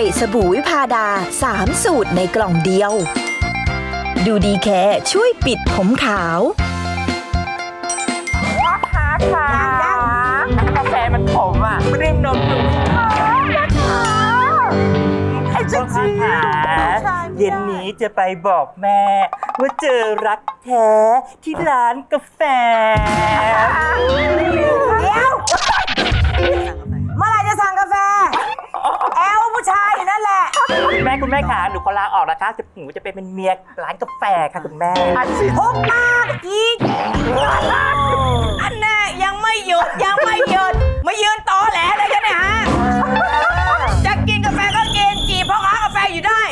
ยสบู่วิพาดา 3 สูตรในกล่องเดียว ดูดีแค่ช่วยปิดผมขาวค่ะกาแฟมันขมอะไม่ได้นมหนูไอ้เจ้าค่ะเย็นนี้จะไปบอกแม่ ว่าเจอรักแท้ที่ร้านกาแฟ เดี๋ยว ผู้ชายอยู่นั่นแหละ คุณแม่คุณแม่ขาหนูขอลาออกนะคะจะหนูจะไปเป็นเมียร้านกาแฟค่ะคุณแม่พกมากอีกอันแน่ยังไม่หยุดยังไม่หยุดมายืนตอแหลเลยกันเนี่ยฮะจะกินกาแฟก็กินจีบพ่อค้ากาแฟอยู่ได้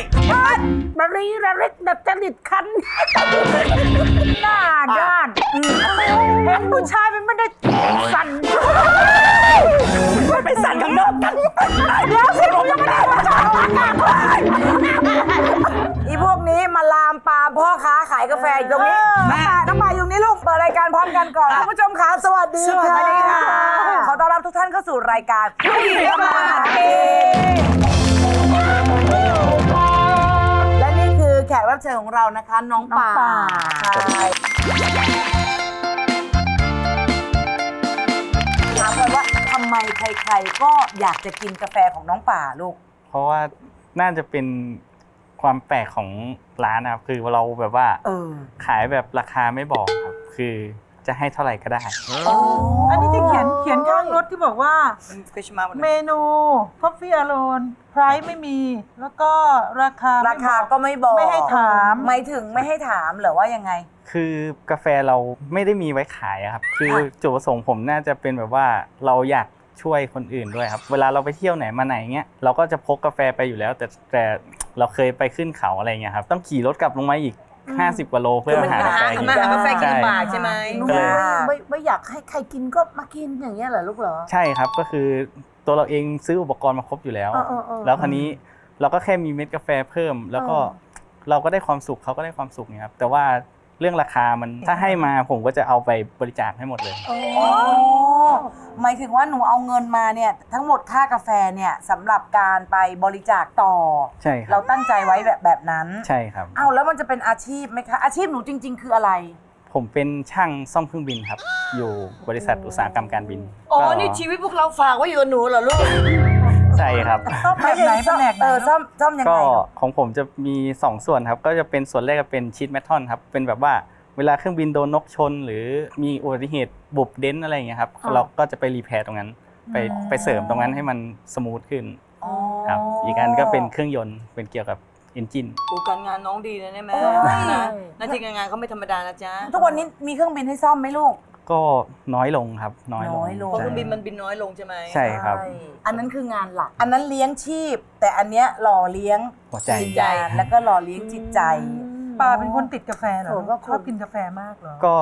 มารีระเล็กดัดจริตคันหน้าด้านเห็นผู้ชายมันไม่ได้สั่นไปสั่นข้างนอกกัน อากาศเลยอีพวกนี้มาลามปามพ่อค้าขายกาแฟอยู่ตรงนี้น้ำปลาน้ำปลาอยู่ตรงนี้ลูกเปิดรายการพร้อมกันก่อนคุณผู้ชมคะสวัสดีค่ะสวัสดีค่ะ ขอต้อนรับทุกท่านเข้าสู่รายการผู้หญิงทำมาหากินและนี่คือแขกรับเชิญของเรานะคะ น้องป่าใช่ถามเลยว่าทำไมใครๆก็อยากจะกินกาแฟของน้องป่าลูก เพราะว่า น่าจะเป็นความแปลกของร้านนะครับ คือเราแบบว่าเออขายแบบราคาไม่บอกครับ คือจะให้เท่าไหร่ก็ได้ อันนี้ที่เขียนเขียนข้างรถที่บอกว่าฟิชมาหมดเมนู Coffee Alone ไพรซ์ไม่มี แล้วก็ราคาราคาก็ไม่บอก ไม่ให้ถาม ไม่ถึงไม่ให้ถามเหรือว่ายังไง คือกาแฟเราไม่ได้มีไว้ขายอะครับ คือจุดประสงค์ผมน่าจะเป็นแบบว่าเราอยาก ช่วยคนอื่นด้วยครับ เวลาเราไปเที่ยวไหนมาไหนเงี้ยเราก็จะพกกาแฟไปอยู่แล้ว แต่แต่เราเคยไปขึ้นเขาอะไรเงี้ยครับ ต้องขี่รถกลับลงมาอีก 50กว่าโลเพื่อมาหากาแฟกิน มาหากาแฟกินใช่ลำบากใช่ไหม ก็เลย ไม่ไม่อยากให้ใครกินก็มากินอย่างเงี้ยเหรอลูกเหรอ ใช่ครับก็คือตัวเราเองซื้ออุปกรณ์มาครบอยู่แล้ว เออเออเออแล้วคราวนี้เราก็แค่มีเม็ดกาแฟเพิ่ม แล้วก็เราก็ได้ความสุขเขาก็ได้ความสุขเนี่ยครับแต่ว่าเรื่องราคามันถ้าให้มาผมก็จะเอาไปบริจาคให้หมดเลยอ๋อ หมายถึงว่าหนูเอาเงินมาเนี่ยทั้งหมดค่ากาแฟเนี่ยสำหรับการไปบริจาคต่อ ใช่คเรารับตั้งใจไว้แบบแบบนั้นใช่ครับ เอาแล้วมันจะเป็นอาชีพไหมคะ อาชีพหนูจริง ๆ คืออะไร ผมเป็นช่างซ่อมเครื่องบินครับ อยู่บริษัทอุตสาหกรรมการบินอ๋อ ก็นี่ชีวิตพวกเราฝากไว้อยู่กับหนูเหรอลูก ใช่ครับ ซ่อมแบบไหนแผนกไหน เออซ่อมซ่อมยังก็ไง ของผมจะมี 2 ส่วนครับ ก็จะเป็นส่วนแรกก็เป็นชีทแมททอนครับ เป็นแบบว่า เวลาเครื่องบินโดนนกชน หรือมีอุบัติเหตุบุบเด้นอะไรอย่างเงี้ยครับเราก็จะไปรีแพร์ตรงนั้น ไปไปเสริมตรงนั้นให้มันสมูทขึ้นอ๋อครับ อีกอันก็เป็นเครื่องยนต์เป็นเกี่ยวกับเอนจินกูการงานน้องดีนะเนี่ยแม่โอ้ยนะหน้าที่การงานเขาไม่ธรรมดานะจ๊ะทุกวันนี้มีเครื่องบินให้ซ่อมไหมลูก ก็น้อยลงครับ น้อยลงน้อยลง เพราะใช่เครื่องบินมันบินน้อยลงใช่ไหมใช่ครับ ใช่อันนั้นคืองานหลัก อันนั้นเลี้ยงชีพ แต่อันเนี้ยหล่อเลี้ยงหัวใจ วิญญาณแล้วก็หล่อเลี้ยงจิตใจ ปาเป็นคนติดกาแฟเหรอโอ้ก็คุณชอบกินกาแฟมากเหรอ ก็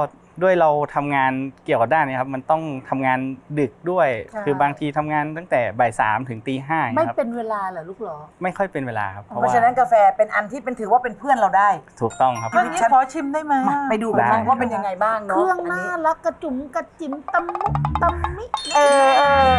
ด้วยเราทำงานเกี่ยวกับด้านนี้ครับ มันต้องทำงานดึกด้วยค่ะคือบางทีทำงานตั้งแต่บ่ายสามถึงตีห้าไม่ครับเป็นเวลาเหรอลูกเหรอ ไม่ค่อยเป็นเวลาครับ เพเพราะราะว่าฉะนั้นกาแฟเป็นอันที่เป็นถือว่าเป็นเพื่อนเราได้ ถูกต้องครับวันนี้ขอชิมได้ไหมมาไปดูกันได้ ว่าเป็นยังไงบ้างเคเนาะรื่องอันน่านี้รักกระจุ๋มกระจิ๋มตำมุกตำมิ เออเออ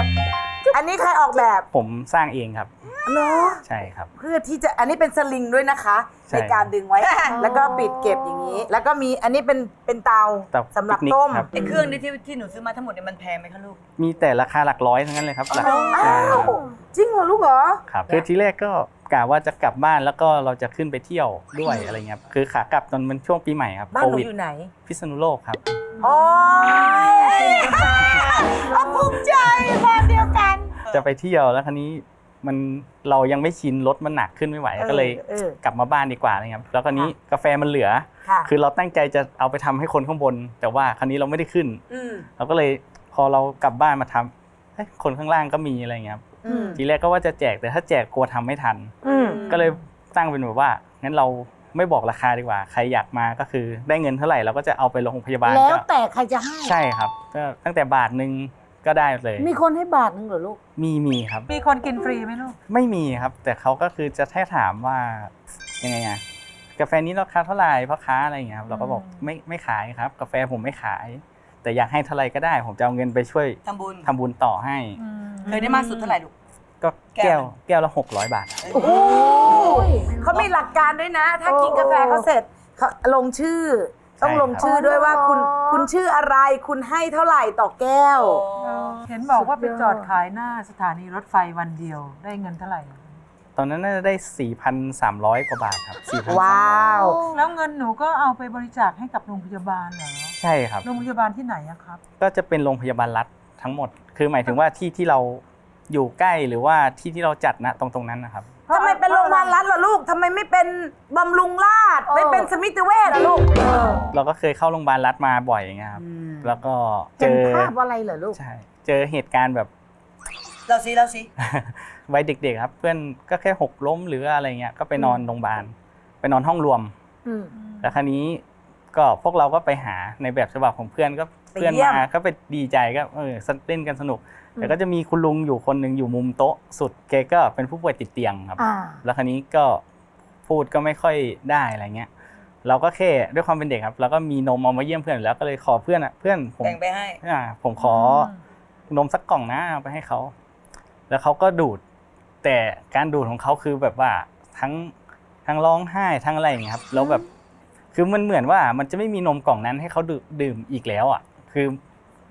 อันนี้ใครออกแบบผมสร้างเองครับ เนาะใช่ครับ เพื่อที่จะอันนี้เป็นสลิงด้วยนะคะ ใช่ ในการดึงไว้ แล้วก็ปิดเก็บอย่างนี้ แล้วก็มีอันนี้เป็นเป็นเตาเตาสำหรับปิกนิกต้มครับไอ้เครื่องนี้ที่ที่หนูซื้อมาทั้งหมดเนี่ยมันแพงไหมคะลูก มีแต่ราคาหลักร้อยทั้งนั้นเลยครับหลักอ้าใช่วจริงเหรอลูกเหรอ ครับคือทีแรกก็กะว่าจะกลับบ้านแล้วก็เราจะขึ้นไปเที่ยวด้วยอะไรเงี้ยครับคือขากลับตอนมันช่วงปีใหม่ครับบ้านโคหนูวิดอยู่ไหนพิษณุโลกครับอ๋อภูมิใจบ้านเดียวกัน จะไปเที่ยวแล้วคราวนี้ มันเรายังไม่ชินรถมันหนักขึ้นไม่ไหว ก็เลยเออ กลับมาบ้านดีกว่าอะไรเงี้ยครับแล้วคราวนี้กาแฟมันเหลือ ค่ะคือเราตั้งใจจะเอาไปทำให้คนข้างบน แต่ว่าคราวนี้เราไม่ได้ขึ้น อืมเราก็เลยพอเรากลับบ้านมาทำเฮ้ยคนข้างล่างก็มีอะไรเงี้ยครับอืม ทีแรกก็ว่าจะแจกแต่ถ้าแจกกลัวทำไม่ทัน อืม ก็เลยตั้งเป็นแบบว่างั้นเราไม่บอกราคาดีกว่า ใครอยากมาก็คือได้เงินเท่าไหร่เราก็จะเอาไปโรงพยาบาลแล้วก็แต่ใครจะให้ ใช่ครับก็ตั้งแต่บาทหนึ่ง ก็ได้เลย มีคนให้บาทหนึงเหรอลูก มีมีครับ มีคนกินฟรีไหมลูก ไม่มีครับ แต่เขาก็คือจะแค่ถามว่ายังไงอะกาแฟนี้ราคาเท่าไหร่พ่อค้าอะไรอย่างเงี้ยครับเราก็บอกไม่ไม่ขายครับ กาแฟผมไม่ขาย แต่อยากให้เท่าไหร่ก็ได้ ผมจะเอาเงินไปช่วยทำบุญทำบุญต่อให้ เคยได้มากสุดเท่าไหร่ลูก ก็แก้วแก้วละ600 บาทครับ โอ้โหเขามีหลักการด้วยนะ ถ้ากินกาแฟเขาเสร็จเขาลงชื่อ ต้องลงชื่อด้วยว่าคุณคุณชื่ออะไรคุณให้เท่าไหร่ต่อแก้ว เห็นบอกว่าไปจอดขายหน้าสถานีรถไฟวันเดียวได้เงินเท่าไหร่ ตอนนั้นน่าจะได้ 4,300 กว่าบาทครับ4,300ว้าว แล้วเงินหนูก็เอาไปบริจาคให้กับโรงพยาบาลเหรอใช่ครับ โรงพยาบาลที่ไหนอะครับ ก็จะเป็นโรงพยาบาลรัฐทั้งหมด คือหมายถึงว่าที่ที่เราอยู่ใกล้หรือว่าที่ที่เราจัดนะตรงตรงนั้นนะครับ ทำไมเป็นโรงพยาบาลรัฐล่ะลูกทำไมไม่เป็นบำรุงราษฎร์ไม่เป็นสมิติเวชล่ะลูกเราก็เคยเข้าโรงพยาบาลรัฐมาบ่อยอย่างเงี้ยครับแล้วก็เจเห็นอภาพอะไรเหรอลูกใช่เจอเหตุการณ์แบบเราสิเราสิวัยเด็กๆครับ เพื่อนก็แค่หกล้มหรืออะไรเงี้ยก็ไปนอนโรงพยาบาลไปนอนห้องรวมอืมแล้วคราวนี้ก็พวกเราก็ไปหาในแบบฉบับของเพื่อนก็ไปเพื่อนเยี่ยมมาก็ไปดีใจก็เออเล่นกันสนุก แต่ก็จะมีคุณลุงอยู่คนหนึ่งอยู่มุมโต๊ะสุดแกก็เป็นผู้ป่วยติดเตียงครับอ่าแล้วคราวนี้ก็พูดก็ไม่ค่อยได้อะไรเงี้ย เราก็แค่ด้วยความเป็นเด็กครับแล้วก็มีนมเอามาเยี่ยมเพื่อนอยู่แล้วก็เลยขอเพื่อนอะเพื่อนผมแบ่งไปให้อ่าผมขออนมสักกล่องนะเอาไปให้เขา แล้วเขาก็ดูด แต่การดูดของเขาคือแบบว่าทั้งทั้งร้องไห้ทั้งอะไรอย่างเงี้ยครับแล้วแบบคือมันเหมือนว่ามันจะไม่มีนมกล่องนั้นให้เขาดื่มดื่มอีกแล้วอะ คือ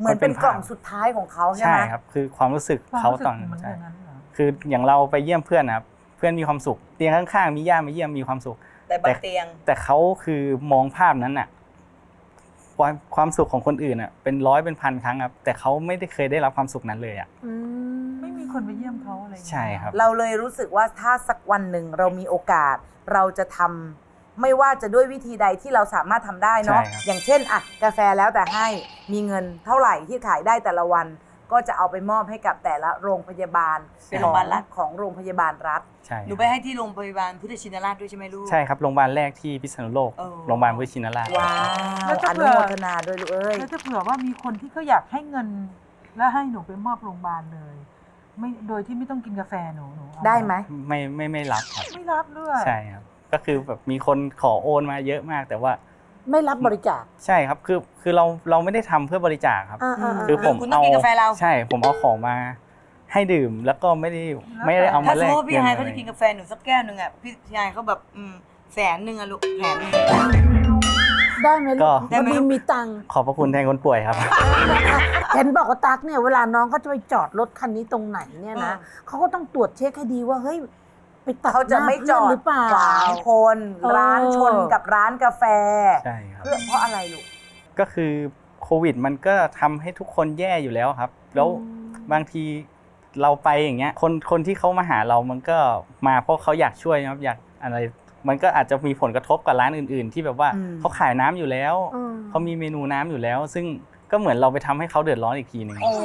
เหมือนเป็นกล่องภาพสุดท้ายของเขาใช่ใช่ไหมครับ คือความรู้สึกความเขารู้สึกตอนเหมือนใช่อย่างนั้นเหรอคืออย่างเราไปเยี่ยมเพื่อนนะครับ เพื่อนมีความสุข เตียงข้างๆมีญาติมาเยี่ยมมีความสุข แต่บางเตียง แต่เขาคือมองภาพนั้นน่ะความความสุขของคนอื่นอะเป็นร้อยเป็นพันครั้งครับ แต่เขาไม่ได้เคยได้รับความสุขนั้นเลยอะอืมไม่มีคนไปเยี่ยมเขาอะไรอย่างเงี้ยใช่ครับ เราเลยรู้สึกว่าถ้าสักวันหนึ่งเรามีโอกาส เราจะทำ ไม่ว่าจะด้วยวิธีใดที่เราสามารถทำได้เนาะใช่ครับ อย่างเช่นอะกาแฟแล้วแต่ให้มีเงินเท่าไหร่ที่ขายได้แต่ละวัน ก็จะเอาไปมอบให้กับแต่ละโรงพยาบาลเป็นโรงพยาบาลรัฐ ของโรงพยาบาลรัฐ ใช่หนูไปให้ที่โรงพยาบาลพุทธชินราชด้วยใช่ไหมลูก ใช่ครับโรงพยาบาลแรกที่พิษณุโลกเออ โรงพยาบาลวิชินราช ว้าวแล้วถ้าอเผื่นุอ โมทนาด้วยลูกเอ้ย แล้วถ้าเผื่อว่ามีคนที่เขาอยากให้เงิน แล้วให้หนูไปมอบโรงพยาบาลเลย ไม่โดยที่ไม่ต้องกินกาแฟหนูหนูเอาได้ไหมไม่ไม่ไม่รับครับไม่รับด้วยใช่ครับ ก็คือแบบมีคนขอโอนมาเยอะมาก แต่ว่าไม่รับบริจาคใช่ครับคือคือเราเราไม่ได้ทำเพื่อบริจาคครับอ่าอ่าคือผมคุณต้องกินกาแฟเรา ใช่ผมเอาของมาให้ดื่มแล้วก็ไม่ได้ไม่ได้เอาถ้ามาสแลมกมติว่าพี่ไฮายงิเขาจะกินกาแฟหนูสักแก้วหนึ่งอะพี่ไฮายเขาแบบอืมแสนหนึ่งอะลูกแสนหนึ่ง ได้ไหมลูก็กวันนี้มีตังค์ขอบพระคุณแทนคนป่วยครับ เห็นบอกว่าตักเนี่ยเวลาน้องเขาจะไปจอดรถคันนี้ตรงไหนเนี่ยนะอืมเขาก็ต้องตรวจเช็คให้ดีว่าเฮ้ย ไปตัดเขาจะไม่จอหน้าดเพื่นหรือเปล่า ขวางคนเออ ร้านชนกับร้านกาแฟใช่ครับ เพื่อเพราะอะไรลูก ก็คือโควิด มันก็ทำให้ทุกคนแย่อยู่แล้วครับ แล้วบางทีเราไปอย่างเงี้ย คนคนที่เขามาหาเรามันก็มาเพราะเขาอยากช่วยนะครับอยากอะไร มันก็อาจจะมีผลกระทบกับร้านอื่น ๆ ที่แบบว่าอืม เขาขายน้ำอยู่แล้ว อืม เขามีเมนูน้ำอยู่แล้ว ซึ่ง ก็เหมือนเราไปทำให้เขาเดือดร้อนอีกทีหนึ่ง โอ้โห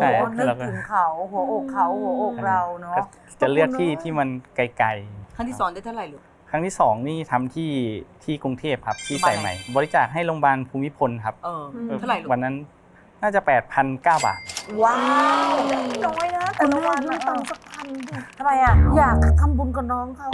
ใช่นึกแล้วก็ถึงเขาหัวอกเขาหัวอกเราเนาะ ก็จะเลือกที่ที่มันไกลครั้งที่สองได้เท่าไหร่ลูกๆครั้งที่สองนี่ทำที่ที่กรุงเทพครับที่โรงพยาบาลสายใหม่ บริจาคให้โรงพยาบาลภูมิพลครับ เออ อืม เท่าไหร่ลูก วันนั้นน่าจะ8,009บาท ว้าว น้อยนะแต่คุณละแม่วันยืมนะตังค์สักพันดิ ทำไมอะ อยากทำบุญกับน้องเขา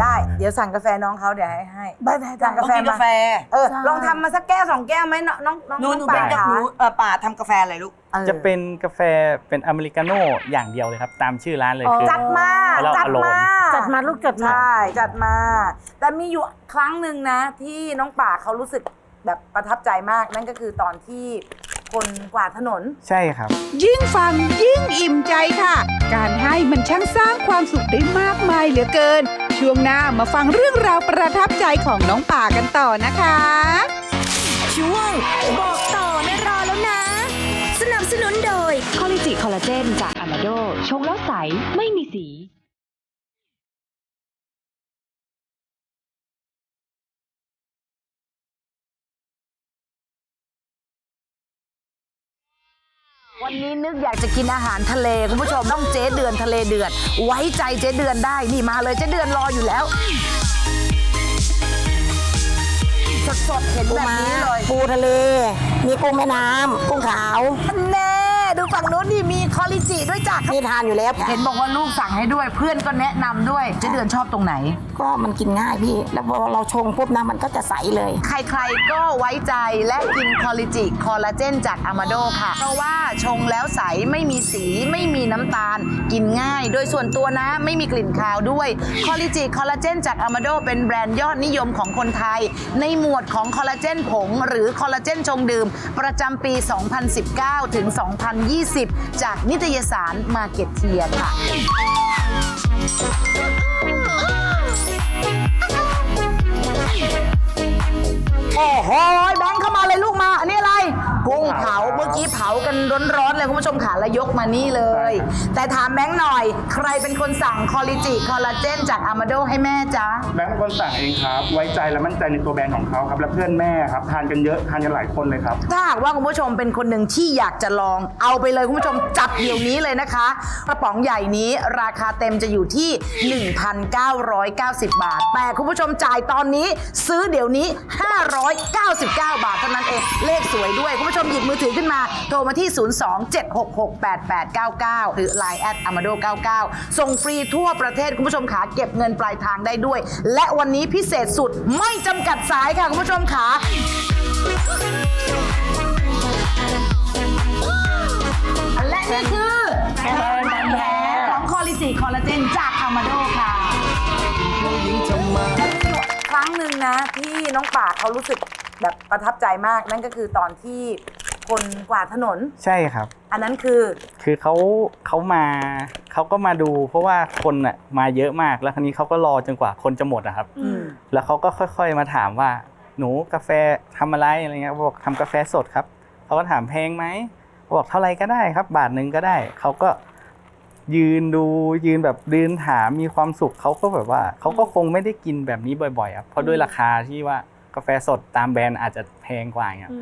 ได้ เดี๋ยวสั่งกาแฟน้องเขาเดี๋ยวให้ให้ได้ได้สั่งได้กาแฟต้องกินกาแฟเออใช่ลองทำมาสักแก้วสองแก้วไหมน้องน้องน้องหนูหนูป่าเป็นกับขาหนูเออป่าทำกาแฟอะไรลูกออจะเป็นกาแฟเป็นอเมริกาโน่อย่างเดียวเลยครับ ตามชื่อร้านเลยคือจัดมาเราจัดอารมณ์มาจัดมาลูกจัดมาใช่จัดมา แต่มีอยู่ครั้งหนึ่งนะ ที่น้องป่าเขารู้สึกแบบประทับใจมากนั่นก็คือตอนที่ คนกวาดถนน ใช่ครับ ยิ่งฟังยิ่งอิ่มใจค่ะ การให้มันช่างสร้างความสุขได้มากมายเหลือเกิน ช่วงหน้ามาฟังเรื่องราวประทับใจของน้องป่ากันต่อนะคะ ช่วงบอกต่อไม่รอแล้วนะ สนับสนุนโดยคอลลิจิคอลลาเจนจากอามาโดชงแล้วใสไม่มีสี วันนี้นึกอยากจะกินอาหารทะเลคุณผู้ชมต้องเจ๊เดือนทะเลเดือด ไว้ใจเจ๊เดือนได้นี่มาเลยเจ๊เดือนรออยู่แล้ว สดๆเห็นแบบนี้เลยปูทะเล มีกุ้งแม่น้ำกุ้งขาว แน่ ดูฝั่งนู้นนี่มีคอลิจิด้วยจ้ะนี่ทานอยู่แล้วเห็นบอกว่าลูกสั่งให้ด้วยเพื่อนก็แนะนำด้วยเจ๊เดือนชอบตรงไหน ก็มันกินง่ายพี่ แล้วพอเราชงปุ๊บนะมันก็จะใสเลย ใครๆก็ไว้ใจและกินคอลลิจิคอลลาเจนจากอามาโดค่ะ เพราะว่าชงแล้วใสไม่มีสีไม่มีน้ำตาล กินง่าย โดยส่วนตัวนะไม่มีกลิ่นคาวด้วยคอลลิจิคอลลาเจนจากอามาโดเป็นแบรนด์ยอดนิยมของคนไทย ในหมวดของคอลลาเจนผง หรือคอลลาเจนชงดื่ม ประจำปี 2019 ถึง2020 จากนิตยสารมาเก็ตเทียค่ะ โอ้โหแบงค์เข้ามาเลยลูกมา อันนี้ งเผาเมื่อกี้เผากันร้อนๆเลยคุณผู้ชมขาแล้วยกมานี่เลย แต่ถามแบงค์หน่อย ใครเป็นคนสั่งคอลลิจิคอลลาเจนจากอามาโดให้แม่จ๊ะแบงค์เป็นคนสั่งเองครับ ไว้ใจและมั่นใจในตัวแบรนด์ของเขาครับ และเพื่อนแม่ครับ ทานกันเยอะทานกันหลายคนเลยครับ ถ้าหากว่าคุณผู้ชมเป็นคนหนึ่งที่อยากจะลอง เอาไปเลยคุณผู้ชมจับเดี๋ยวนี้เลยนะคะกระป๋องใหญ่นี้ราคาเต็มจะอยู่ที่ 1,990 บาท แต่คุณผู้ชมจ่ายตอนนี้ซื้อเดี๋ยวนี้ 599 บาทเท่านั้นเองเลขสวยด้วยคุณผู้ชมหยิบมือถือขึ้นมา โทรมาที่ 027668899 หรือ Line แอด amado 99ส่งฟรีทั่วประเทศคุณผู้ชมขาเก็บเงินปลายทางได้ด้วย และวันนี้พิเศษสุดไม่จำกัดสายค่ะคุณผู้ชมขาและนี่คือแฟนพันธุ์แท้ของคอลิจิคอลลาเจนจากอามาโดค่ะ ครั้งหนึ่งนะที่น้องป่าเขารู้สึกแบบประทับใจมากนั่นก็คือตอนที่ คนกวาดถนน ใช่ครับ อันนั้นคือ คือเขาเขามาเขาก็มาดู เพราะว่าคนอะมาเยอะมากแล้วคราวนี้เขาก็รอจนกว่าคนจะหมดอะครับ อืม แล้วเขาก็ค่อย ๆ มาถามว่า หนูกาแฟทำอะไรอะไรเงี้ยบอกทำกาแฟสดครับเขาก็ถามแพงไหมบอกเท่าไหรก็ได้ครับ บาทหนึ่งก็ได้เขาก็ยืนดูยืนแบบยืนถามมีความสุขเขาก็แบบว่าเขาก็คงไม่ได้กินแบบนี้บ่อยๆครับเพราะด้วยราคาที่ว่ากาแฟสดตามแบรนด์อาจจะแพงกว่าอย่างเงี้ย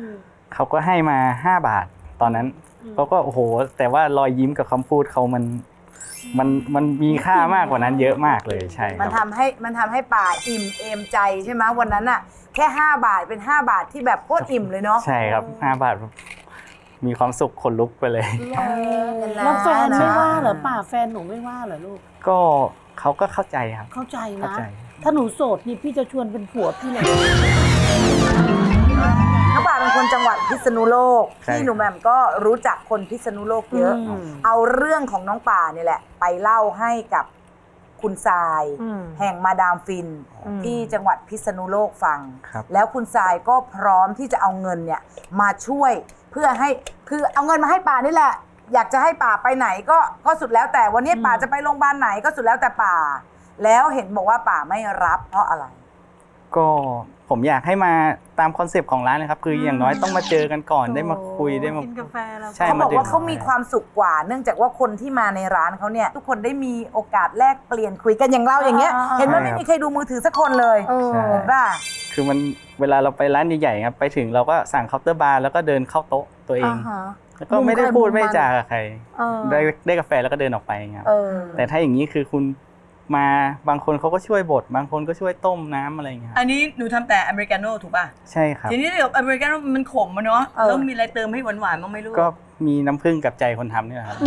เขาก็ให้มา5บาทตอนนั้นเขาก็โอ้โห แต่ว่ารอยยิ้มกับคำพูดเขามันมันมันมีค่ามากกว่านั้นเยอะมากเลยใช่คมันรับทำให้มันทำให้ป่าอิ่มเอมใจใช่ไหมวันนั้นอะแค่ 5 บาทเป็น 5 บาทที่แบบโคตรอิ่มเลยเนาะใช่ครับห้าบาท มีความสุขขนลุกไปเลยแล้วแฟนไม่ว่าเหรอป่าป่าแฟนหนูไม่ว่าเหรอลูก ก็เขาก็เข้าใจครับ เข้าใจเข้านะใจถ้าหนูโสดนี่พี่จะชวนเป็นผัวพี่เลย น้องป่าเป็นคนจังหวัดพิษณุโลกใช่ที่หนูแหม่มก็รู้จักคนพิษณุโลกเยอะ อืม เอาเรื่องของน้องป่าเนี่ยแหละ ไปเล่าให้กับคุณทราย อืม แห่งมาดามฟินอืม ที่จังหวัดพิษณุโลกฟัง ครับ แล้วคุณทรายก็พร้อมที่จะเอาเงินเนี่ยมาช่วยเพื่อให้คือเอาเงินมาให้ป่านี่แหละ อยากจะให้ป่าไปไหนก็ก็สุดแล้วแต่วันนี้ป่าจะไปโรงพยาบาลไหนก็สุดแล้วแต่ป่า แล้วเห็นบอกว่าป่าไม่รับเพราะอะไร ก็ผมอยากให้มาตามคอนเซปต์ของร้านเลยครับ คืออย่างน้อยต้องมาเจอกันก่อนได้มาคุยได้มา กินกาแฟแล้วใช่ เขาบอกดื่ว่าเขามีความสุขกว่า เนื่องจากว่าคนที่มาในร้านเขาเนี่ย ทุกคนได้มีโอกาสแลกเปลี่ยนคุยกันอย่างเราอย่างเงี้ย เห็นว่าไม่มีใครดูมือถือสักคนเลยใช่เห็นป่ะ คือมันเวลาเราไปร้านใหญ่ๆครับไปถึงเราก็สั่งเคาน์เตอร์บาร์แล้วก็เดินเข้าโต๊ะตัวเอง แล้วก็ไม่ได้พูดไม่จากับใคร ได้ได้กาแฟแล้วก็เดินออกไปอย่างเงี้ยครับเออ แต่ถ้าอย่างนี้คือคุณ มาบางคนเขาก็ช่วยบดบางคนก็ช่วยต้มน้ำอะไรอย่างเงี้ยครับอันนี้หนูทำแต่อเมริกาโน่ถูกป่ะ ใช่ครับ ทีนี้เดี๋ยวอเมริกาโน่มันขมอะเนาะเออ ต้องมีอะไรเติมให้หวานๆบ้างไหมลูกก็มีน้ำผึ้งกับใจคนทำนี่แหละครับ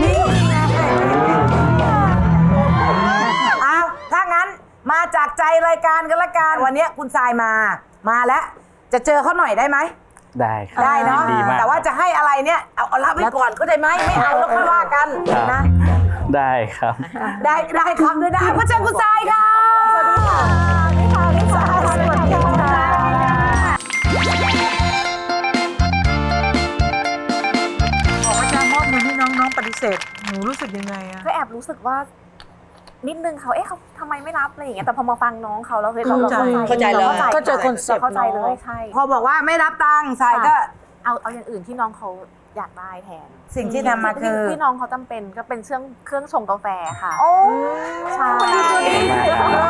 อ้าวถ้างั้นมาจากใจรายการกันละกันวันเนี้ยคุณทรายมา มาแล้ว จะเจอเขาหน่อยได้ไหม ได้ครับได้เนาะ ยิดีมากแต่ว่าจะให้อะไรเนี่ย เอาเอารับไว้ก่อนก็ได้ไหมไม่เอาแล้วค่อยว่ากันนะ ได้ครับ ได้ได้ครับด้วยนะพระเจ้าคุณทรายค่ะสวัสดีค่ะนี่ค่ะนี่ค่ะสวัสดีค่ะบอกว่าจะมอบเงินให้น้องน้องปฏิเสธหนูรู้สึกยังไงอะก็แอบรู้สึกว่า นิดนึงเขาเอ๊ะเขาทำไมไม่รับอะไรอย่างเงี้ยแต่พอมาฟังน้องเขาแล้วเฮ้ยเราเราเข้าใจเลยราเข้าใจคอนเซ็ปต์เข้าใจเลเนยอะใช่พอบอกว่าไม่รับตังค์ทรายก็เอาเอาอย่างอื่นที่น้องเขา อยากได้แทนสิ่งที่ทำมาคือที่ที่น้องเขาจำเป็นก็เป็นเครื่องเครื่องชงกาแฟค่ะ โอ้ใช่ เพิ่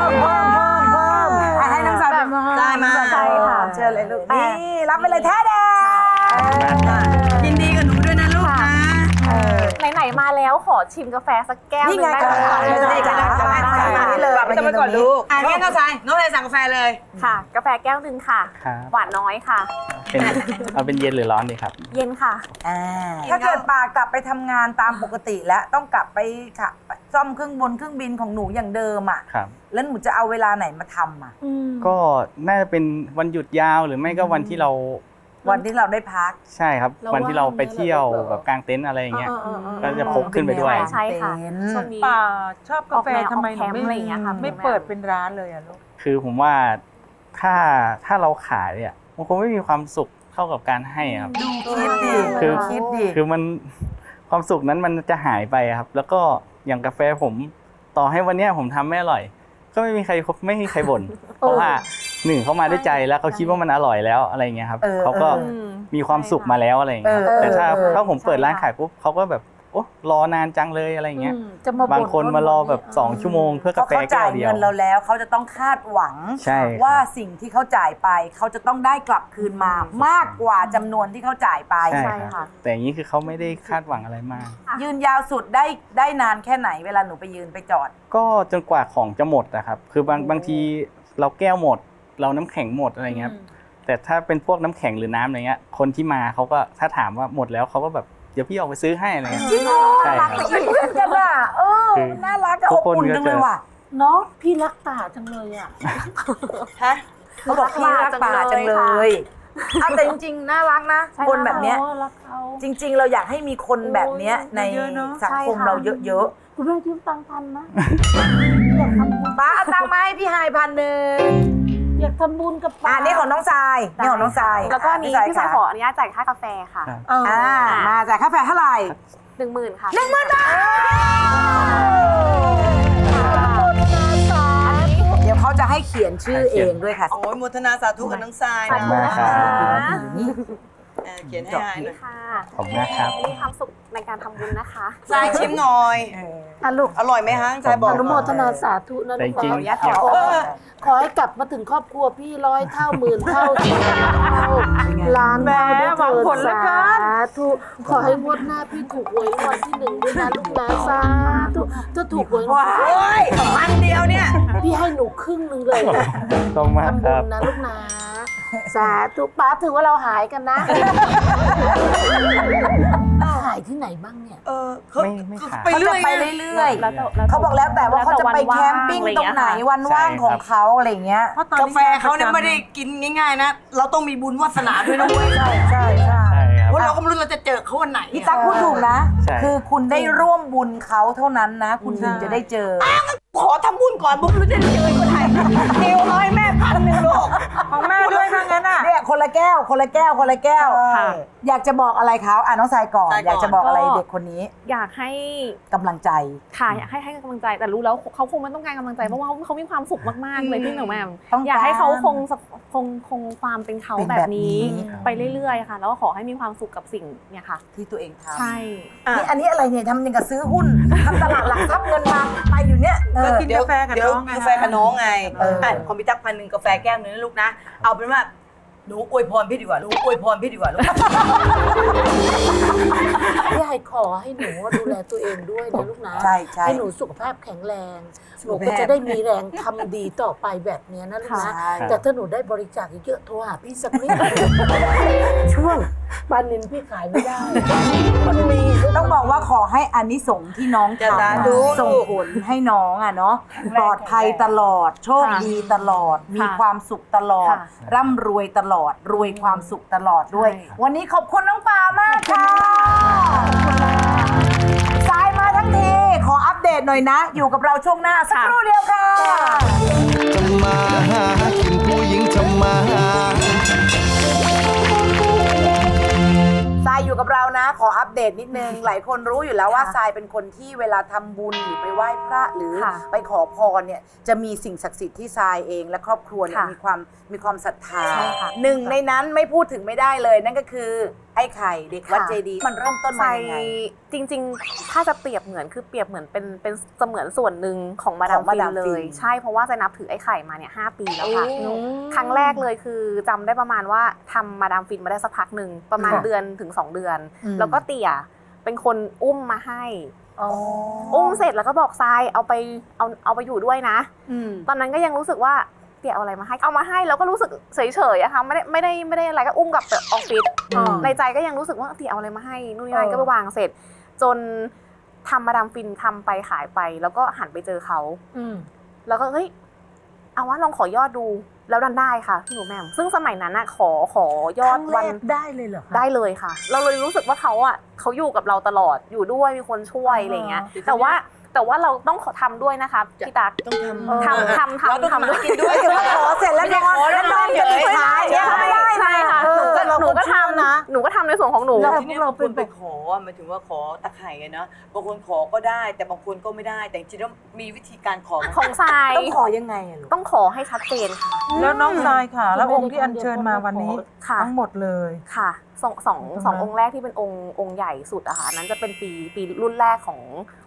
มเพิ่มเพิ่มเพิ่มอะให้น้องสาวเป็นมได้มาใช่ค่ะ เชิญเลยลูก นี่ รับไปเลยแท้แดงยินดีกับหนูด้วยนะลูกนะ ไหนๆมาแล้วขอชิมกาแฟสักแก้วหนี่นึงไงได้กาไหมแฟคะเลยจ้ะกาแฟนี่เลยไม่ต้องไปก่อนลูกอะงั้นน้องชายน้องชายสั่งกาแฟเลย ค่ะ กาแฟแก้วหนึ่งค่ะ ครับ หวานน้อยค่ะ เป็นเอาเป็นเย็นหรือร้อนดีครับ เย็นค่ะถ้าเกิดป่ากลับไปทำงานตามปกติแล้วต้องกลับไปค่ะซ่อมเครื่องบนเครื่องบินของหนูอย่างเดิมอะ ครับ แล้วหนูจะเอาเวลาไหนมาทำอะ ก็น่าจะเป็นวันหยุดยาวหรือไม่ก็วันที่เรา วันที่เราได้พัก ใช่ครับ เราวันที่เราไปเที่ยวว่างไหมแบบกางเต็นท์อะไรอย่างเงี้ยเออเออเออ ก็จะพกขึ้นไปด้วย ใช่ค่ะ เต็นช่วงท์นี้ ป่าชอบกาแฟออกแนวทำไมหนูออกแคมป์อะไรอย่างเงี้ยค่ะไม่คุณแม่ เปิดเป็นร้านเลยอะลูก คือผมว่าถ้าถ้าเราขายอะมันคงไม่มีความสุขเท่ากับการให้อะครับ คิดดิคือ คิดดิ คือมันความสุขนั้นมันจะหายไปอะครับ แล้วก็อย่างกาแฟผมต่อให้วันเนี้ยผมทำไม่อร่อย ก็ไม่มีใครไม่มีใครบ่นเพราะว่าหนึ่งเขามาด้วยใจแล้วเขาคิดว่ามันอร่อยแล้วอะไรเงี้ยครับเออเขาก็เออมีความสุขมาแล้วอะไรเงี้ยครับเออแต่ถ้าเออถ้าผมเปิดร้านใช่ขายปุ๊บเขาก็แบบโอ้รอนานจังเลยอะไรเงี้ยอืมจะมาบางคนมารอแบบสองชั่วโมงเพื่อกาเขาแฟเขาแก้จ่ายวเดียวเงินเราแล้วเขาจะต้องคาดหวัง ใช่ครับว่าสิ่งที่เขาจ่ายไป เขาจะต้องได้กลับคืนมามากกว่าจำนวนที่เขาจ่ายไปใช่ ใช่ครัค่ะบแต่อย่างนี้คือเขาไม่ได้คาดหวังอะไรมาก ยืนยาวสุดได้ได้นานแค่ไหนเวลาหนูไปยืนไปจอด ก็จนกว่าของจะหมดนะครับ คือบางบางทีเราแก้วหมด เราน้ำแข็งหมดอะไรเงี้ยครับแต่ถ้าเป็นพวกน้ำแข็งหรือน้ำอะไรเงี้ย คนที่มาเขาก็ถ้าถามว่าหมดแล้วเขาก็แบบเดี๋ยวพี่ออกไปซื้อให้อะไรเงี้ยใช่ครับเป็นเพื่อนกันอะเออคือมันน่ารักอะทุอกบคนอุ่นก็จังเลยจะ ว่ะเนาะพี่รักป่าจังเลยอะเขาบอกพี่รักป่าจังเลยอะแต่จริงๆ น่ารักนะใช่คนแบบเนี้ยอ๋อรักเขา จริง ๆ เราอยากให้มีคนแบบเนี้ยในเยอะเนอะ สังคมใช่ค่ะ เราเยอะคุณแม่ยืมตังค์พันนะ ๆป้าเอาตังค์มาให้พี่ไฮพันหนึ่ง อยากทำบุญกับอ่าป่านี่ของน้องทรายนี่ของน้องทรายแล้วก็อันนี้อะพี่ชายค่ะขออนุญาตจ่ายค่ากาแฟค่ะครับเออออ่ามาจ่ายค่าแฟเท่าไหร่หนึ่งหมื่นค่ะหนึ่งหมื่นบาทเดี๋ยวเขาจะให้เขียนชื่อเองด้วยค่ะโอ้ยโมทนาสาธุกับน้องทรายขอบคุณมากครับเออเขียนให้หายหน่อย ค่ะ ขอบคุณมากครับ มีความสุขในการทำบุญนะคะทรายชิมหน่อยอะลูกอร่อยไหมฮะทรายบอก อนุโมทนาสาธุนะแต่ลูจริงนะๆอยากขอขอให้กลับมาถึงครอบครัวพี่ร้อยเท่าหมื่นเท่าแสนเท่าล้านเท่าด้วยหวังผลเหลือเกิน สาธุขอให้งวดหน้าพี่ถูกหวยรางวัลที่หนึ่งด้วยนะลูกนะสาธุถ้าถูกหวยรางวัลโอ้ยพันเดียวเนี่ย พี่ให้หนูครึ่งหนึ่งเลยนะขอบคุณมากทำคบุรับ ญนะลูกนะ สาธุป้าถือว่าเราหายกันนะ หายที่ไหนบ้างเนี่ย เออเขาไม่ไม่ขายไปเขาเรื่จะอยไปไงเรื่อย แล้วแต่ๆเขาบอกแล้วแต่ว่าเขาจะไปแล้วแต่แคมปิ้งวันว่างตรงไหนอะไรอย่างเงี้ยค่ะวันว่างของเขาอะไรอย่างเงี้ย เพราะตอนกานี้แฟเขาเนี่ยไม่ได้กินง่ายๆนะ เราต้องมีบุญวาสนาด้วยนะเว้ยใช่ใช่ใช่ใช่ครับ เพราะเราก็ไม่รู้เราจะเจอเขาวันไหนพี่ตั๊กพูดถูกนะ ใช่ คือคุณได้ร่วมบุญเขาเท่านั้นนะ คุณถึงจะได้เจอ ขอทำบุญก่อนบุญรู้จะเจอคนไหนเดียวร้อยแม่พันหนึ่งลูกของแม่ด้วย ถ้างั้นอะ เนี่ยคนละแก้ว คนละแก้ว คนละแก้ว ค่ะ อยากจะบอกอะไรเขาอะน้องทรายก่อน ทรายก่อน อยากจะบอกอะไรเด็กคนนี้อยากให้กำลังใจ ค่ะอยากให้ให้กำลังใจแต่รู้แล้วเขาคงไม่ต้องการกำลังใจเพราะว่าเขามีความสุขมากๆเลยพี่หนูแหม่มต้องการอยากให้เขาคงสคงคงความเป็นเขาเป็นแบแบบบนี้ นี้ ไปเรื่อยๆค่ะ แล้วก็ขอให้มีความสุขกับสิ่งเนี่ยค่ะ ที่ตัวเองทำใช่ นี่อันนี้อะไรเนี่ยทำยังกับซื้อหุ้นทำตลาดหลักทรัพย์เงินมาไปอยู่เนี่ยเออกินกาแฟกับเดี๋ยวน้องไงกาแฟกับน้องไงเอออะคอมพิวเตอร์พันหนึ่งกาแฟแก้วหนึงนะลูกนะ เอาเป็นว่า หนูอวยพรพี่ดีกว่าหนูอวยพรพี่ดีกว่าลูกพี่ไฮขอให้หนูดูแลตัวเองด้วยนะลูกนะใช่ใช่ให้หนูสุขภาพแข็งแรงสุหนูขภาพก็จะได้มีแรงทำดีต่อไปแบบเนี้ยนะลูกนะใช่แต่ถ้าหนูได้บริจาคเยอะๆโทรหาพี่สักนิดช่วง ปลานินพี่ขายไม่ได้ มันมีต้องบอกว่าขอให้อานิสงส์ที่น้องจะสาทำธุส่งผลให้น้องอะเนาะปลอดภัยตลอด โชคดีตลอด มีความสุขตลอด ค่ะร่ำรวยตลอด รวยความสุขตลอดด้วย ใช่ วันนี้ขอบคุณน้องปามากค่ะสายมาทั้งที ขออัปเดตหน่อยนะ อยู่กับเราช่วงหน้าสักครู่เดียวค่ะ ทำมาหากินผู้หญิงทำมาหา ทรายอยู่กับเรานะ ขออัปเดตนิดนึง หลายคนรู้อยู่แล้วว่าทรายเป็นคนที่เวลาทำบุญหรือไปไหว้พระหรือค่ะไปขอพรเนี่ยจะมีสิ่งศักดิ์สิทธิ์ที่ทรายเองและครอบครัวเนี่ยค่ะมีความมีความศรัทธาใช่ค่ะหนึ่งในนั้นไม่พูดถึงไม่ได้เลย นั่นก็คือไอ้ไข่เด็กวัดค่ะเจดีย์มันเริ่มต้นใจมายังไงจริง ๆ ถ้าจะเปรียบเหมือนคือเปรียบเหมือนเป็นเป็นเสมือนส่วนหนึ่งของมาขดาอมงมาฟิดามนเลฟิยนใช่เพราะว่าจะนับถือไอ้ไข่มาเนี่ยหปีแล้วค่ะโอ้ครั้งแรกเลยคือจำได้ประมาณว่าทำมาดามฟินมาได้สักพักหนึ่งประมาณค่ะเดือนถึง2เดือน อืม แล้วก็เตี่ยเป็นคนอุ้มมาให้อุ้มเสร็จแล้วก็บอกทรายเอาไปเอาเอาไปอยู่ด้วยนะตอนนั้นก็ยังรู้สึกว่าเตี๋ยเอาอะไรมาให้เอามาให้แล้วก็รู้สึกเฉยๆอะค่ะไม่ได้ไม่ได้ไม่ได้อะไรก็อุ้มกลับไปออฟฟิศอืมในใจก็ยังรู้สึกว่าเตี๋ยเอาอะไรมาให้นู่นนี่นั่นก็ไปวางเสร็จ จนทำมาดามฟินทำไปขายไป แล้วก็หันไปเจอเขาแล้วก็เฮ้ยเอาว่าลองขอยอดดู แล้วดันได้ค่ะพี่หนูแหม่มซึ่งสมัยนั้นอะขอขอยอดวัน ได้เลยเหรอคะ ได้เลยค่ะ เราเลยรู้สึกว่าเขาอะเขาอยู่กับเราตลอดอยู่ด้วยมีคนช่วยอะไรเงี้ย แต่ว่าแต่ว่าเราต้องขอทำด้วยนะคะพี่ตั๊กต้องทำทำทำเราต้องทำทำด้วยทำกินด้วยเดี๋ยวขอเสร็จแล้วนอนไม่แล้วใช่ขอนอนแล้วจะนอนติดเฉยขายเนี่ยไม่ได้ใช่ค่ะเอ หนูอก็เราหนูก็ทเชื่อนะำหนูก็ทำในส่วนของหนู แล้วทีนี้บางคนไปขออะหมายถึงว่าขอตะไคร่อะเนาะบางคนขอก็ได้ แต่บางคนก็ไม่ได้ แต่จริงๆแล้วมีวิธีการขอไหมของทรายต้องขอยังไงอะลูกต้องขอให้ชัดเจนค่ะ แล้วน้องทรายค่ะ แล้วองค์ที่อัญเชิญมาวันนี้ค่ะ ทั้งหมดเลย ค่ะสองสองตรงนั้นสององค์แรกที่เป็นองค์องค์ใหญ่สุดอะค่ะอันนั้นจะเป็นปีปีรุ่นแรกของ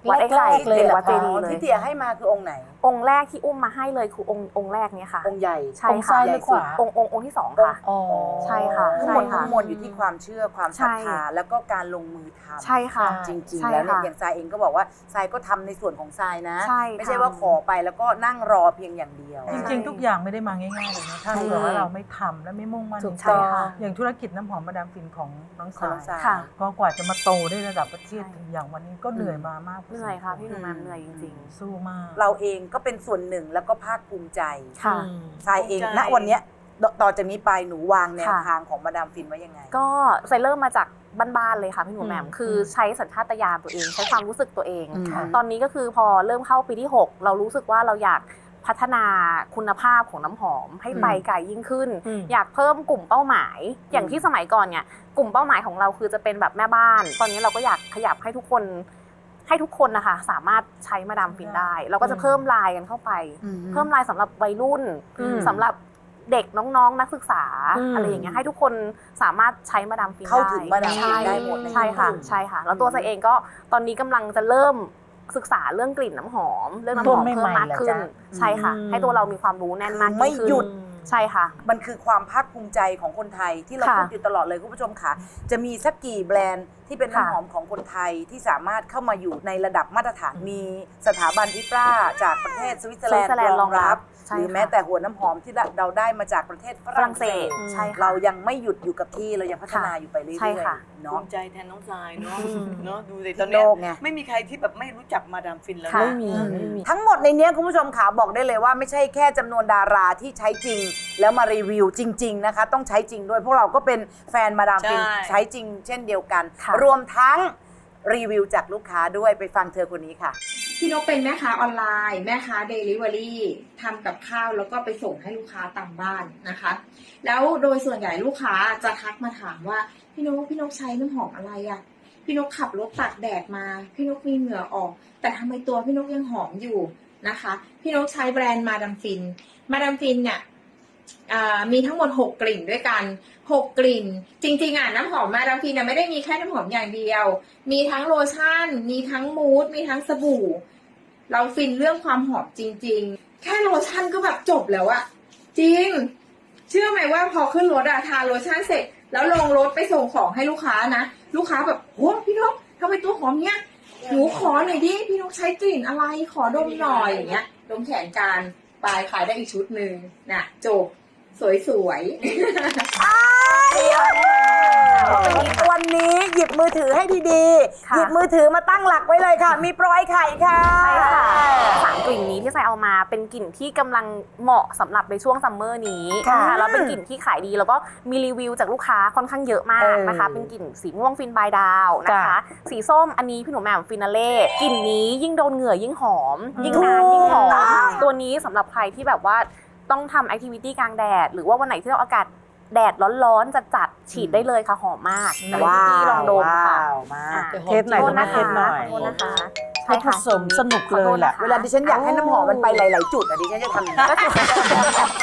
วัดไอ้ไข่แรกๆเลยเหรอวัดเจดีย์เลย ที่เตี๋ยให้มาคือองค์ไหน องค์แรกที่อุ้มมาให้เลยคือองค์องค์แรกเนี้ยค่ะ องค์ใหญ่ ใช่องค์ค่ะซ้ายหรือขวา องค์องค์องค์ที่สองค่ะ อ๋อ ใช่ค่ะทั้งใช่หมดค่ะทั้งมวลอยู่ที่ความเชื่อความศรัทธาใช่แล้วก็การลงมือทำใช่ค่ะ จริงใช่ๆแล้วเนี่ยค่ะอย่างทรายเองก็บอกว่าทรายก็ทำในส่วนของทรายนะใช่ไม่ใช่ค่ะว่าขอไปแล้วก็นั่งรอเพียงอย่างเดียว จริง ๆ ทุกอย่างไม่ได้มาง่ายๆเลยนะถ้าใช่เผื่อว่าเราไม่ทำและไม่มุ่งมั่นถูกจริงๆต้องอย่างธุรกิจน้ำหอมมาดามฟินของน้องของสาน้องทรายยค่ะก็กว่าจะมาโตได้ระดับประเทศใช่ถึงอย่างวันนี้ก็เหนื่อยมามากพเหนื่อยค่ะพี่หนูแหม่มเหนื่อยจริงสู้มาก เราเองก็เป็นส่วนหนึ่งแล้วก็ภาคภูมิใจๆค่ะทรายเองภูมิใจณวันเนี้ย ต่อต่อจากนี้ไปหนูวางแนวค่ะทางของมาดามฟินไว้ยังไง ก็ใส่เริ่มมาจากบ้านๆเลยค่ะพี่หนูแหม่มคือใช้สัญชาตญาณตัวเองใช้ความรู้สึกตัวเองอืมตอนนี้ก็คือพอเริ่มเข้าปีที่ 6 เรารู้สึกว่าเราอยากพัฒนาคุณภาพของน้ำหอมให้ไปไกลยิ่งขึ้นอืมอยากเพิ่มกลุ่มเป้าหมาย อย่างที่สมัยก่อนเนี่ยกลุ่มเป้าหมายของเราคือจะเป็นแบบแม่บ้าน ตอนนี้เราก็อยากขยับให้ทุกคนให้ทุกคนนะคะสามารถใช้มาดามฟินได้ เราก็จะเพิ่มลายกันเข้าไป เพิ่มลายสำหรับวัยรุ่นอืมสำหรับ เด็กน้องๆ นักศึกษาอืม อะไรอย่างเงี้ยให้ทุกคนสามารถใช้มาดามฟินเข้าถึงมาดามฟินใช่ได้หมดในใช่ค่ะ ทุกกลุ่ม ใช่ค่ะ แล้วตัวไซเองก็ตอนนี้กำลังจะเริ่มศึกษาเรื่องกลิ่นน้ำหอม เรื่องน้ำหอมตัวเพิ่มใหม่ๆมากขึ้นเหรอจ๊ะใช่ค่ะอืมให้ตัวเรามีความรู้แน่นมากไม่ยิ่งขึ้นหยุด ใช่ค่ะ มันคือความภาคภูมิใจของคนไทยที่เราค่ะพูดอยู่ตลอดเลยคุณผู้ชมค่ะ จะมีสักกี่แบรนด์ที่เป็นค่ะน้ำหอมของคนไทยที่สามารถเข้ามาอยู่ในระดับมาตรฐานมีสถาบันอิฟราจากประเทศสวิตเซอร์แลนสวิตเซอร์แลนด์ด์รองรับรองรับใช่ หรือค่ะแม้แต่หัวน้ำหอมที่เราได้มาจากประเทศฝฝรั่รั่งงเศเศสสใช่ค่ะ เรายังไม่หยุดอยู่กับที่เรายังพัฒนาอยู่ไปเรื่ใช่อยค่ะ ๆภูเนาะ มิใจแทนน้องทรายเนาะอืมเนาะดูสิตอนโลเนี้ยกไง ไม่มีใครที่แบบไม่รู้จักมาดามฟินแล้วค่ะ นะทั้งหมดในเนี้ยคุณผู้ชมขาบอกได้เลยว่าไม่ใช่แค่จำนวนดาราที่ใช้จริง แล้วมารีวิวจริง ๆ นะคะ ต้องใช้จริงด้วยพวกเราก็เป็นแฟนมาดามฟินใช่ ใช้จริง เช่นเดียวกัน ค่ะ รวมทั้งรีวิวจากลูกค้าด้วยไปฟังเธอคนนี้ค่ะ พี่นกเป็นแม่ค้าออนไลน์ แม่ค้าเดลิเวอรี่ทำกับข้าวแล้วก็ไปส่งให้ลูกค้าตามบ้านนะคะ แล้วโดยส่วนใหญ่ลูกค้าจะทักมาถามว่า พี่นกพี่นกใช้น้ำหอมอะไรอะ่ะพี่นกขับรถตากแดดมา พี่นกมีเหงื่อออก แต่ทำไมตัวพี่นกยังหอมอยู่นะคะ พี่นกใช้แบรนด์มาดามฟิน มาดามฟินเนี่ย มีทั้งหมด 6 กลิ่นด้วยกัน 6 กลิ่น จริง ๆ อะน้ำหอมมาดามฟินน่ะไม่ได้มีแค่น้ำหอมอย่างเดียว มีทั้งโลชั่น มีทั้งมูสมีทั้งสบู่ เราฟินเรื่องความหอมจริง ๆ แค่โลชั่นก็แบบจบแล้วอะจริง เชื่อไหมว่าพอขึ้นรถอะทาโลชั่นเสร็จ แล้วลงรถไปส่งของให้ลูกค้านะ ลูกค้าแบบโอ้พี่นกทำไมตัวหอมเนี้ยหนูขอหน่อยดิพี่นกใช้กลิ่นอะไรขอดมหน่อยอย่างเงี้ยดมแขนการปลายขายได้อีกชุดหนึ่งน่ะจบ สวยๆวันนี้หยิบมือถือให้ดีๆค่ะหยิบมือถือมาตั้งหลักไว้เลยค่ะ มีโปรไอ้ไข่ค่ะใช่ค่ะสามกลิ่นนี้ที่ใส่เอามาเป็นกลิ่นที่กำลังเหมาะสำหรับในช่วงซัมเมอร์นี้ค่ะนะคะแล้วเป็นกลิ่นที่ขายดีแล้วก็มีรีวิวจากลูกค้าค่อนข้างเยอะมากนะคะเออเป็นกลิ่นสีม่วงฟินบายดาวนะคะ สีส้มอันนี้พี่หนูแหม่มฟินาเล่กลิ่นนี้ยิ่งโดนเหงื่อยิ่งหอม ยิ่งนานยิ่งหอมตัวนี้สำหรับใครที่แบบว่า ต้องทำแอคทิวิตี้กลางแดด หรือว่าวันไหนที่เราอากาศแดดร้อนๆจัดๆฉีดได้เลยค่ะหอมมากแต่ว่าพี่ลองดมค่ะว้าวมากอะเทสหน่อยโทษนะเทคะสหน่อยขอโทษนะคะ ให้ผสมสนุกเลยแหละเวลาดิฉันอยากให้น้ำหอมมันไปหลาย ๆ จุดอะดิฉันจะทำอย่างนี้ ก็คือ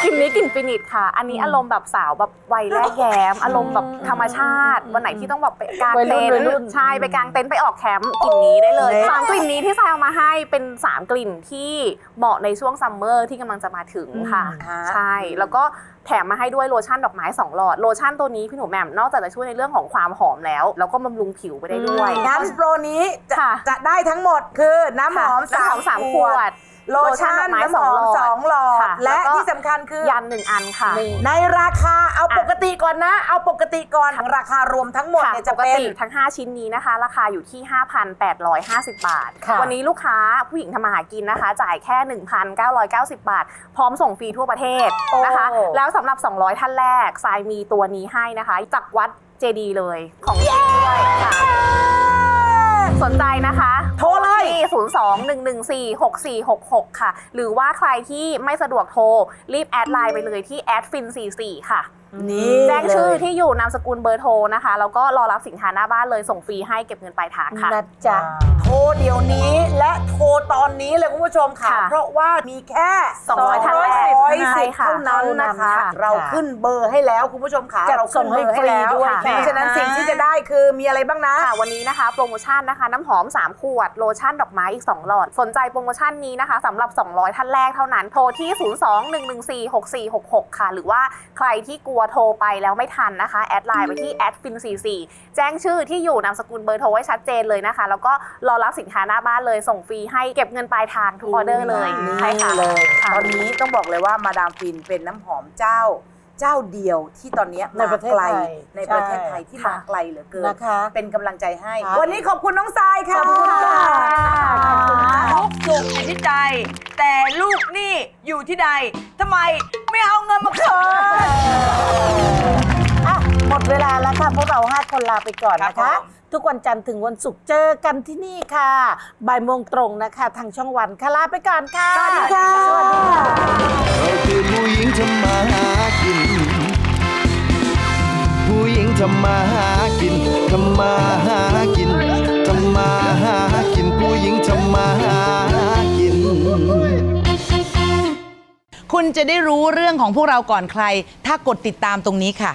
กลิ่นนี้กลิ่นฟินิชค่ะ อันนี้อารมณ์แบบสาวแบบวัยแรกแย้ม อารมณ์แบบธรรมชาติ วันไหนที่ต้องแบบไปกางวัยรุ่เต็นนวัยรุ่น ท์ใช่ไปกางเต็นท์ไปออกแคมป์กลิ่นนี้ได้เลยเละสามกลิ่นนี้ที่ใส่เอามาให้เป็นสามกลิ่นที่เหมาะในช่วงซัมเมอร์ที่กำลังจะมาถึงค่ะอืมใช่ แล้วก็ แถมมาให้ด้วยโลชั่นดอกไม้2หลอด โลชั่นตัวนี้พี่หนูแหม่มนอกจากจะช่วยในเรื่องของความหอมแล้ว แล้วก็บำรุงผิวไปได้ด้วย งั้นโปรนี้จะค่ะ จะได้ทั้งหมดคือน้ำหอมค่ะน้ำหอมสาสามมขขววดด โลชั่นดอกไม้น้ำหอมสองหลอด ค่ะและก็ ที่สำคัญคือ ยันหนึ่งอันค่ะ ในราคาเอาปกติก่อนนะ เอาปกติก่อนราคารวมทั้งหมดค่ะเนี่ยปจะกเป็น ติทั้ง 5 ชิ้นนี้นะคะ ราคาอยู่ที่ 5,850 บาท ค่ะวันนี้ลูกค้าผู้หญิงทำมาหากินนะคะ จ่ายแค่ 1,990 บาท พร้อมส่งฟรีทั่วประเทศนะคะ โอ้ แล้วสำหรับ 200 ท่านแรกทรายมีตัวนี้ให้นะคะ จากวัดเจดีเลยของจริงด้วยค่ะ สนใจนะคะโทรเลยที่ 02-114-6466 ค่ะ หรือว่าใครที่ไม่สะดวกโทรรีบแอดไลน์ไปเลยที่แอดฟิน44ค่ะ นี่แจ้งชื่อเลยที่อยู่นามสกุลเบอร์โทรนะคะ แล้วก็รอรับสินค้าหน้าบ้านเลยส่งฟรีให้เก็บเงินปลายทางค่ะ นะจ๊ะ โทรเดี๋ยวนี้และโทรตอนนี้เลยคุณผู้ชมค่ะ ค่ะเพราะว่ามีแค่200ท่านแรก210ใช่ค่ะเท่านั้นนะคะ ค่ะเราขึ้นเบอร์ให้แล้วคุณผู้ชมค่ะจัดเราขึ้นเบอร์ให้แล้วส่งให้ฟรีด้วยเพราะฉะนั้นค่ะสิ่งที่จะได้คือมีอะไรบ้างนะ ค่ะวันนี้นะคะ โปรโมชั่นนะคะ น้ำหอม 3 ขวด โลชั่นดอกไม้อีก 2 หลอด สนใจโปรโมชั่นนี้นะคะสำหรับ 200 ท่านแรกเท่านั้น โทรที่ 02-114-6466 ค่ะ หรือว่าใครที่กลัวโทรไปแล้วไม่ทันนะคะ แอดไลน์ไปที่แอดฟิน44แจ้งชื่อที่อยู่นามสกุลเบอร์โทรไว้ชัดเจนเลยนะคะ แล้วก็รอรับสินค้าหน้าบ้านเลยส่งฟรีให้เก็บเงินปลายทางทุกออเดอร์เลยนี่ใช่ค่ะเลยค่ะตอนนี้ต้องบอกเลยว่ามาดามฟินเป็นน้ำหอมเจ้า เจ้าเดียวที่ตอนนี้ในประเทศมาไกลไทยในประเทศใช่ไทยที่ค่ะมาไกลเหลือเกินนะคะ เป็นกำลังใจให้ค่ะวันนี้ขอบคุณน้องทรายค่ะ ขอบคุณค่ะ ทุกสุขอยู่ที่ใจ แต่ลูกหนี่อยู่ที่ใดทำไมไม่เอาเงินมาคืน อะหมดเวลาแล้วค่ะ พวกเราห้าคนลาไปก่อนนะครัคะ บผม ทุกวันจันทร์ถึงวันศุกร์เจอกันที่นี่ค่ะบ่ายโมงตรงนะคะ ทางช่องวันค่ะลาไปก่อนค่ะ สวัสดีค่ะสวัสดีค่ะเราคือผู้หญิงทำมาหากินผู้หญิง ทำมาหากินทำมาหากินทำมาหากินผู้หญิงทำมาหากิน คุณจะได้รู้เรื่องของพวกเราก่อนใคร ถ้ากดติดตามตรงนี้ค่ะ